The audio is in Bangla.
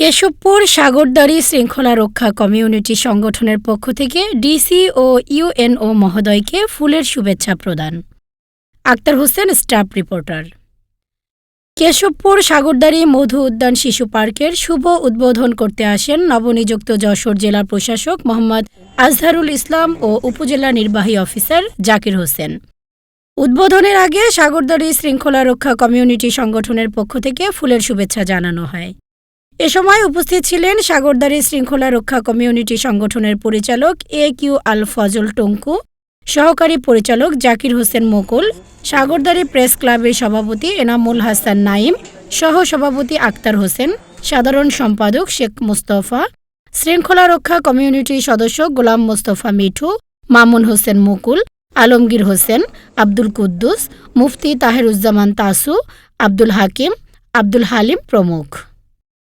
কেশবপুর সাগরদাড়ি শৃঙ্খলা রক্ষা কমিউনিটি সংগঠনের পক্ষ থেকে ডিসি ও ইউএনও মহোদয়কে ফুলের শুভেচ্ছা প্রদান। Akhtar Hossain, staff reporter. Keshabpur Sagardari Madhu Udyan শিশু পার্কের শুভ উদ্বোধন করতে আসেন নবনিযুক্ত যশোর জেলা প্রশাসক মোহাম্মদ আজহারুল ইসলাম ও উপজেলা নির্বাহী অফিসার জাকির হোসেন। উদ্বোধনের আগে সাগরদাড়ি শৃঙ্খলা রক্ষা কমিউনিটি সংগঠনের পক্ষ থেকে ফুলের শুভেচ্ছা জানানো হয়। এ সময় উপস্থিত ছিলেন সাগরদারি শৃঙ্খলা রক্ষা কমিউনিটি সংগঠনের পরিচালক এ কিউ আল ফজল টঙ্কু, সহকারী পরিচালক জাকির হোসেন মুকুল সাগরদারি প্রেস ক্লাবের সভাপতি এনামুল হাসান নাইম সহ সভাপতি আক্তার হোসেন, সাধারণ সম্পাদক শেখ মুস্তফা, শৃঙ্খলা রক্ষা কমিউনিটির সদস্য গোলাম মোস্তফা মিঠু, মামুন হোসেন মুকুল, আলমগীর হোসেন, আব্দুল কুদ্দুস, মুফতি তাহেরুজ্জামান তাসু, আব্দুল হাকিম, আব্দুল হালিম প্রমুখ।